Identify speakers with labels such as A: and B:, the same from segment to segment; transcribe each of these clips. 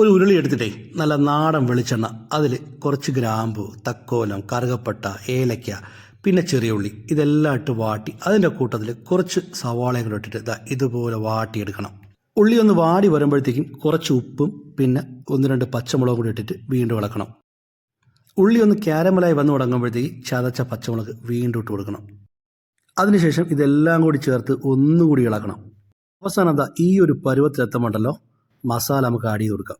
A: ഒരു ഉരുളി എടുത്തിട്ടേ നല്ല നാടൻ വെളിച്ചെണ്ണ. അതിൽ കുറച്ച് ഗ്രാമ്പു തക്കോലം കറുകപ്പട്ട ഏലയ്ക്ക പിന്നെ ചെറിയ ഉള്ളി. ഇതെല്ലാം ഇട്ട് വാട്ടി. അതിന്റെ കൂട്ടത്തിൽ കുറച്ച് സവാളയും കൂടെ ഇട്ടിട്ട് ഇതാ ഇതുപോലെ വാട്ടിയെടുക്കണം. ഉള്ളി ഒന്ന് വാടി വരുമ്പോഴത്തേക്കും കുറച്ച് ഉപ്പും പിന്നെ ഒന്ന് രണ്ട് പച്ചമുളകും കൂടി ഇട്ടിട്ട് വീണ്ടും ഇളക്കണം. ഉള്ളി ഒന്ന് ക്യാരമലായി വന്നു തുടങ്ങുമ്പോഴത്തേക്ക് ചതച്ച പച്ചമുളക് വീണ്ടും ഇട്ട് കൊടുക്കണം. അതിനുശേഷം ഇതെല്ലാം കൂടി ചേർത്ത് ഒന്നുകൂടി ഇളക്കണം. അവസാനം എന്താ ഈ ഒരു പരുവത്തിലെത്തുമ്പോണ്ടല്ലോ മസാല നമുക്ക് ആഡ് ചെയ്ത് കൊടുക്കാം.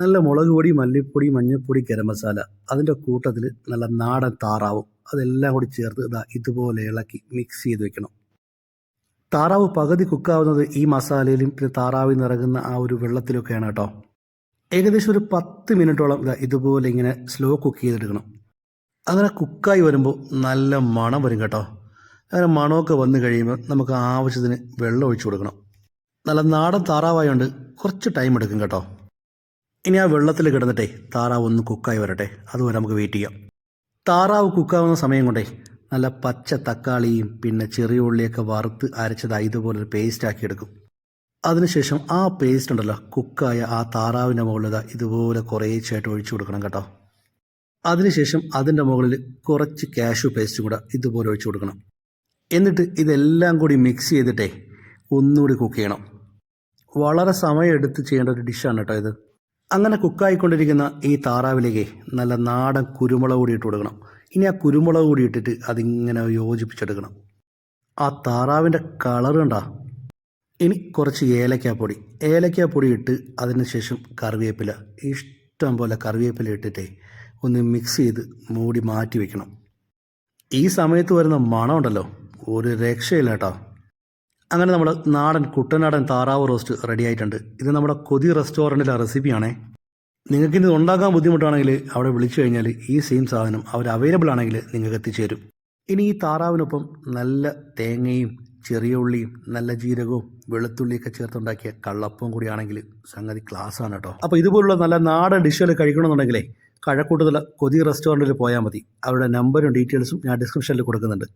A: നല്ല മുളക് പൊടി മല്ലിപ്പൊടി മഞ്ഞൾപ്പൊടി ഗരം മസാല. അതിന്റെ കൂട്ടത്തിൽ നല്ല നാടൻ താറാവും. അതെല്ലാം കൂടി ചേർത്ത് ഇതാ ഇതുപോലെ ഇളക്കി മിക്സ് ചെയ്ത് വെക്കണം. താറാവ് പകുതി കുക്കാവുന്നത് ഈ മസാലയിലും പിന്നെ താറാവിൽ നിറങ്ങുന്ന ആ ഒരു വെള്ളത്തിലൊക്കെയാണ് കേട്ടോ. ഏകദേശം ഒരു പത്ത് മിനിറ്റോളം ഇതാ ഇതുപോലെ ഇങ്ങനെ സ്ലോ കുക്ക് ചെയ്തെടുക്കണം. അങ്ങനെ കുക്കായി വരുമ്പോൾ നല്ല മണം വരും കേട്ടോ. അങ്ങനെ മണമൊക്കെ വന്നു കഴിയുമ്പോൾ നമുക്ക് ആവശ്യത്തിന് വെള്ളം ഒഴിച്ചു കൊടുക്കണം. നല്ല നാടൻ താറാവായതുകൊണ്ട് കുറച്ച് ടൈം എടുക്കും കേട്ടോ. ഇനി ആ വെള്ളത്തിൽ കിടന്നിട്ടേ താറാവ് ഒന്ന് കുക്കായി വരട്ടെ. അതുവരെ നമുക്ക് വെയിറ്റ് ചെയ്യാം. താറാവ് കുക്കാവുന്ന സമയം കൊണ്ടേ നല്ല പച്ച തക്കാളിയും പിന്നെ ചെറിയ ഉള്ളിയൊക്കെ വറുത്ത് അരച്ചതായി ഇതുപോലെ ഒരു പേസ്റ്റ് ആക്കി എടുക്കും. അതിനുശേഷം ആ പേസ്റ്റ് ഉണ്ടല്ലോ കുക്കായ ആ താറാവിന്റെ മുകളിൽ ഇതുപോലെ കുറേശ്ശായിട്ട് ഒഴിച്ചു കൊടുക്കണം കേട്ടോ. അതിനുശേഷം അതിന്റെ മുകളിൽ കുറച്ച് കാഷ്യൂ പേസ്റ്റും കൂടെ ഇതുപോലെ ഒഴിച്ചു കൊടുക്കണം. എന്നിട്ട് ഇതെല്ലാം കൂടി മിക്സ് ചെയ്തിട്ടേ ഒന്നുകൂടി കുക്ക് ചെയ്യണം. വളരെ സമയമെടുത്ത് ചെയ്യേണ്ട ഒരു ഡിഷാണ് കേട്ടോ ഇത്. അങ്ങനെ കുക്കായിക്കൊണ്ടിരിക്കുന്ന ഈ താറാവിലേക്ക് നല്ല നാടൻ കുരുമുളക് കൂടി ഇട്ട് കൊടുക്കണം. ഇനി ആ കുരുമുളക് കൂടി ഇട്ടിട്ട് അതിങ്ങനെ യോജിപ്പിച്ചെടുക്കണം. ആ താറാവിന്റെ കളർ കണ്ടാ? ഇനി കുറച്ച് ഏലക്കാപ്പൊടി. ഏലക്കാപ്പൊടി ഇട്ട് അതിന് ശേഷം കറിവേപ്പില. ഇഷ്ടം പോലെ കറിവേപ്പില ഇട്ടിട്ടേ ഒന്ന് മിക്സ് ചെയ്ത് മൂടി മാറ്റി വെക്കണം. ഈ സമയത്ത് വരുന്ന മണമുണ്ടല്ലോ. ഒരു രക്ഷയില്ല കേട്ടോ. അങ്ങനെ നമ്മൾ നാടൻ കുട്ടനാടൻ താറാവ് റോസ്റ്റ് റെഡി ആയിട്ടുണ്ട്. ഇത് നമ്മുടെ കൊതി റെസ്റ്റോറന്റിലെ റെസിപ്പിയാണേ നിങ്ങൾക്ക് ഇത് ഉണ്ടാക്കാൻ ബുദ്ധിമുട്ടാണെങ്കിൽ അവിടെ വിളിച്ചു കഴിഞ്ഞാൽ ഈ സെയിം സാധനം അവർ അവൈലബിൾ ആണെങ്കിൽ നിങ്ങൾക്ക് എത്തിച്ചേരും. ഇനി ഈ താറാവിനൊപ്പം നല്ല തേങ്ങയും ചെറിയ ഉള്ളിയും നല്ല ജീരകവും വെളുത്തുള്ളിയൊക്കെ ചേർത്തുണ്ടാക്കിയ കള്ളപ്പവും കൂടിയാണെങ്കിൽ സംഗതി ക്ലാസ് ആണ് കേട്ടോ. അപ്പോൾ ഇതുപോലുള്ള നല്ല നാടൻ ഡിഷുകൾ കഴിക്കണമെന്നുണ്ടെങ്കിലേ കഴക്കൂട്ടത്തിലെ കൊതി റെസ്റ്റോറന്റിൽ പോയാൽ മതി. അവരുടെ നമ്പറും ഡീറ്റെയിൽസും ഞാൻ ഡിസ്ക്രിപ്ഷനിൽ കൊടുക്കുന്നുണ്ട്.